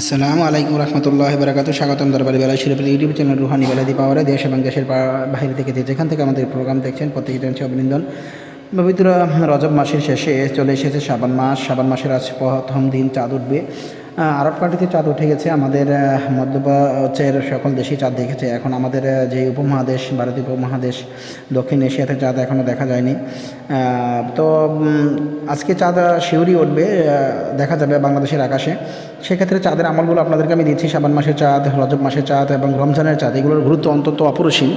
আসসালামু আলাইকুম রহমতুল্লাহ বারাকাতু স্বাগতম দরবারি বেলা শিরোপের ইউটিউব চ্যানেল রুহানি বেলাদি পাওয়ারে দেশ এবং দেশের বাইরে থেকে যেখান থেকে আমাদের প্রোগ্রাম দেখছেন প্রত্যেকে জানছি অভিনন্দন। পবিত্র রজব মাসের শেষে চলে এসেছে শ্রাবণ মাস। শ্রাবণ মাসের আজ প্রথম দিন চাঁদ উঠবে। আরব কান্ট্রিতে চাঁদ উঠে গেছে, আমাদের মধ্যপ্রাচ্যের সকল দেশেই চাঁদ দেখেছে। এখন আমাদের যে উপমহাদেশ, ভারতীয় উপমহাদেশ, দক্ষিণ এশিয়াতে চাঁদ এখনও দেখা যায়নি। তো আজকে চাঁদ শিউরি উঠবে দেখা যাবে বাংলাদেশের আকাশে। সেক্ষেত্রে চাঁদের আমলগুলো আপনাদেরকে আমি দিচ্ছি শ্রাবণ মাসের চাঁদ, রজব মাসের চাঁদ এবং রমজানের চাঁদ, এগুলোর গুরুত্ব অন্তত অপরিসীম।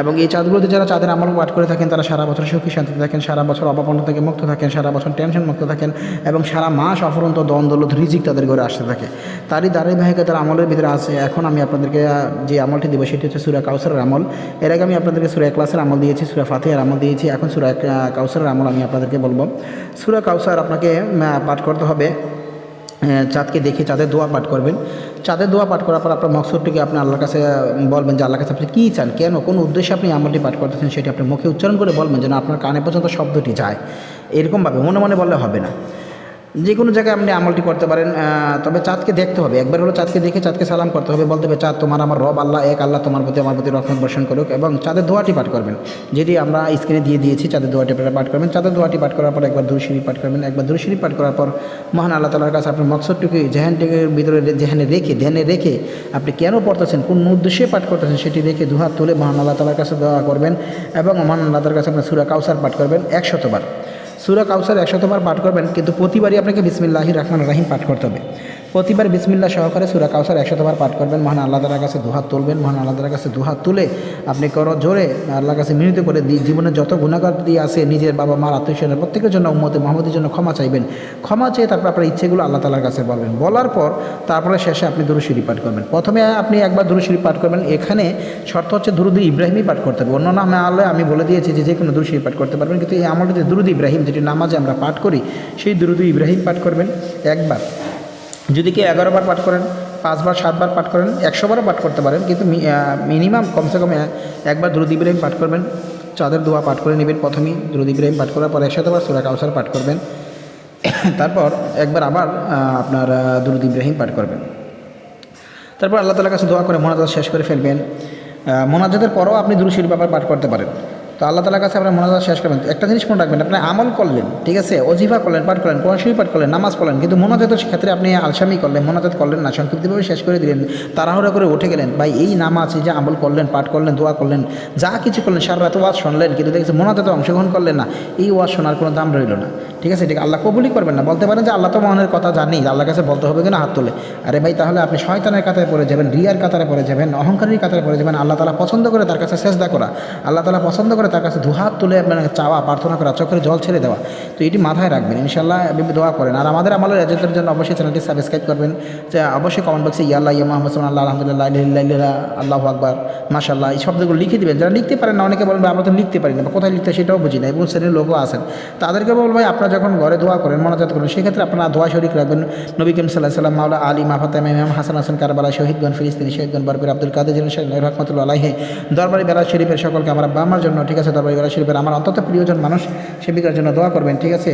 এবং এই চাঁদগুলোতে যারা চাঁদের আমল পাঠ করে থাকেন, তারা সারা বছর সুখী, শান্তিতে থাকেন, সারা বছর অবাপন্ন থেকে মুক্ত থাকেন, সারা বছর টেনশন মুক্ত থাকেন এবং সারা মাস অফরন্ত দ্বন্দ্ব রিজিক তাদের ঘরে আসতে থাকে। তারই ধারাবাহিকতার আমলের ভিতরে আছে, এখন আমি আপনাদেরকে যে আমলটি দেবো সেটি হচ্ছে সুরা কাউসারের আমল। এর আগে আমি আপনাদেরকে সুরা ক্লাসের আমল দিয়েছি, সুরা ফাতিহার আমল দিয়েছি, এখন সুরা কাউসারের আমল আমি আপনাদেরকে বলব। সুরা কাউসার আপনাকে পাঠ করতে হবে চাঁদকে দেখে চাঁদের দোয়া পাঠ করবেন। চাঁদের দোয়া পাঠ করার পর আপনার মকসদটিকে আপনি আল্লাহর কাছে বলবেন যে আল্লাহর কাছে আপনি কী চান, কেন, কোন উদ্দেশ্যে আপনি আমলটি পাঠ করতেছেন সেটি আপনি মুখে উচ্চারণ করে বলবেন যেন আপনার কানে পর্যন্ত শব্দটি যায়। এরকমভাবে মনে মনে বললে হবে না। যে কোনো জায়গায় আপনি আমলটি করতে পারেন তবে চাঁদকে দেখতে হবে। একবার হলো চাঁদকে দেখে, চাঁদকে সালাম করতে হবে, বলতে হবে, চাঁদ, তোমার আমার রব, আল্লাহ এক, আল্লাহ তোমার প্রতি, আমার প্রতি রক্ষণ বর্ষণ করুক। এবং চাঁদের দোয়াটি পাঠ করবেন। যেটি আমরা স্ক্রিনে দিয়ে দিয়েছি, চাঁদের দোয়াটি আপনারা পাঠ করবেন। চাঁদের দোয়াটি পাঠ করার পর একবার দুরশিরি পাঠ করবেন। একবার দুরশিরি পাঠ করার পর মহান আল্লাহ তালার কাছে আপনার মকসদটুকু জেহানটিকে ভিতরে জেহানে রেখে, ধ্যানে রেখে আপনি কেন পড়তেছেন, কোন উদ্দেশ্যে পাঠ করতেছেন সেটি রেখে দুহাত তুলে মহান আল্লাহ তালার কাছে দোয়া করবেন এবং মহান আল্লাহ তালার কাছে আপনার সুরা কাউসার পাঠ করবেন একশতবার। সুরা কাউসার একশতবার পাঠ করবেন কিন্তু প্রতিবারই আপনাকে বিসমিল্লাহি রহমান রাহিম পাঠ করতে হবে। প্রতিবার বিসমিল্লা সহকারে সুরা কাউসার একশতবার পাঠ করবেন। মহান আল্লাহ তালার কাছে দুহাত তুলবেন। মহান আল্লাহ তালার কাছে দুহাত তুলে আপনি করো জোরে আল্লাহর কাছে মিনিত করে জীবনে যত গুণাগার দিয়ে আসে নিজের বাবা মার আত্মীয় প্রত্যেকের জন্য, উম্মতে মোহাম্মদের জন্য ক্ষমা চাইবেন। ক্ষমা চেয়ে তারপর আপনার ইচ্ছেগুলো আল্লাহ তালার কাছে বলবেন। বলার পর তারপরে শেষে আপনি দুরুশিরি পাঠ করবেন। প্রথমে আপনি একবার দুরুশিরি পাঠ করবেন। এখানে শর্ত হচ্ছে দুরুদ ইব্রাহিমই পাঠ করতে হবে। অন্য নামে আল্লাহ আমি বলে দিয়েছি যে যে কোনো দুরুশিরি পাঠ করতে পারবেন। কিন্তু এই আমলটি যে দুরুদ ইব্রাহিম যেটি নামাজে আমরা পাঠ করি, সেই দুরুদ ইব্রাহিম পাঠ করবেন। একবার যদি কেউ এগারোবার পাঠ করেন পাঁচবার সাতবার পাঠ করেন একশোবারও পাঠ করতে পারেন, কিন্তু মিনিমাম কমসে কম একবার দ্রুদ ইব্রাহিম পাঠ করবেন, চাঁদের দোয়া পাঠ করে নেবেন প্রথমেই, দ্রুদ ইব্রাহিম পাঠ করার পর একশতবার সুরা কাউসার পাঠ করবেন, তারপর একবার আবার আপনার দুরুদ ইব্রাহিম পাঠ করবেন। তারপর আল্লাহ তালার কাছে দোয়া করে মোনাজাত শেষ করে ফেলবেন। মোনাজাতের পরও আপনি দুরুশির ব্যাপার পাঠ করতে পারেন। তো আল্লাহ তালার কাছে আপনার মোনাজাত শেষ করবেন। একটা জিনিস মনে রাখবেন, আপনি আমল করলেন, ঠিক আছে? অজিফা করলেন, পাঠ করলেন কোরআশরী পাঠ করলেন, নামাজ পড়লেন, কিন্তু মোনাজাতের ক্ষেত্রে আপনি আলসামি করলেন, মোনাজাত করলেন না, সংক্ষিপ্তভাবে শেষ করে দিলেন, তাড়াহুড়া করে উঠে গেলেন, ভাই, এই নামাজ যে আমল করলেন, পাঠ করলেন, দোয়া করলেন, যা কিছু করলেন, সারা রাত ওয়াজ শুনলেন, কিন্তু দেখেছে মোনাজাতে অংশগ্রহণ করলেন না, এই ওয়াজ শোনার কোনো দাম রইল না, ঠিক আছে? ঠিক আল্লাহ কবুলই করবেন না? বলতে পারেন যে আল্লাহ তো মনের কথা জানি আল্লাহর কাছে বলতে হবে কিনা হাত তোলে। আরে ভাই, তাহলে আপনি শয়তানের কাতারে পড়ে যাবেন, রিয়ার কাতারে পড়ে যাবেন, অহংকারীর কাতারে পড়ে যাবেন, আল্লাহ তালা পছন্দ করে তার কাছে চেষ্টা করা, আল্লাহ তালা পছন্দ করে তার কাছে দুহাত তুলে আপনার চাওয়া, প্রার্থনা করা, চোখের জল ছেড়ে দেওয়া। তো এটি মাথায় রাখবেন ইনশাল্লাহ দোয়া করেন। আর আমাদের আমলের রেজাল্টের জন্য অবশ্যই চ্যানেলটি সাবস্ক্রাইব করবেন। যে অবশ্যই কমেন্ট বক্সে ইয়াল্লাহ, ইয়া মোহাম্মদ আল্লাহ আলহামদুলিল্লাহ আল্লাহ আকবার মাশাল্লাহ এই শব্দগুলো লিখে দিবেন। যারা লিখতে পারেন না, অনেকে বলবেন আমরা তো লিখতে পারি না, বা কোথায় লিখতে সেটাও বুঝি না। এবং শ্রেণির লোকও আছেন। তাদেরকে বলব, ভাই, আপনারা যখন ঘরে দোয়া করেন মনাজাত করেন, সেক্ষেত্রে আপনারা দোয়া শরীক রাখবেন। নবী কিম সাল্লাহ সাল্লাম মাওলা আলী মাফাতাম ইমাম হাসান হাসান, কারবালা শহীদগণ ফিলিস্তিনি শহীদগণ বরবির আব্দুল কাদের জিন রহমতুল্লাহ দরবারি বেলা শরীফের সকলকে আমার আব্বা আমার জন্য, ঠিক দরবারি বেলা শরীফের আমার অন্তত প্রিয়জন মানুষ সেবিকার জন্য দোয়া করবেন, ঠিক আছে?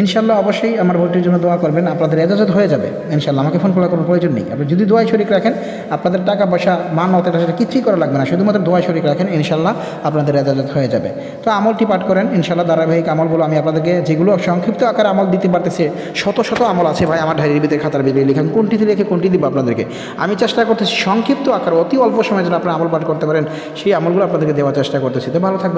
ইনশাল্লাহ অবশ্যই আমার ভোটের জন্য দোয়া করবেন, আপনাদের এজাজত হয়ে যাবে, ইনশাল্লাহ। আমাকে ফোন করার কোনো প্রয়োজন নেই। আপনি যদি দোয়াই শরিক রাখেন, আপনাদের টাকা পয়সা, মান সেটা কিছুই করা লাগবে না। শুধুমাত্র দোয়াই শরিক রাখেন, ইনশাল্লাহ আপনাদের এজাজত হয়ে যাবে। তো আমলটি পাঠ করেন, ইনশাল্লাহ ধারাবাহিক আমলগুলো আমি আপনাদেরকে যেগুলো সংক্ষিপ্ত আকারে আমল দিতে পারতেছে, শত শত আমল আছে ভাই, আমার ডায়েরির ভিতরে খাতার ভিতরে লিখেন কোনটিতে লিখে কোনটি দিব আপনাদেরকে? আমি চেষ্টা করতেছি সংক্ষিপ্ত আকার, অতি অল্প সময় যেন আপনারা আমল পাঠ করতে পারেন, সেই আমলগুলো আপনাদেরকে দেওয়ার চেষ্টা করতেছি। তো ভালো থাকবেন।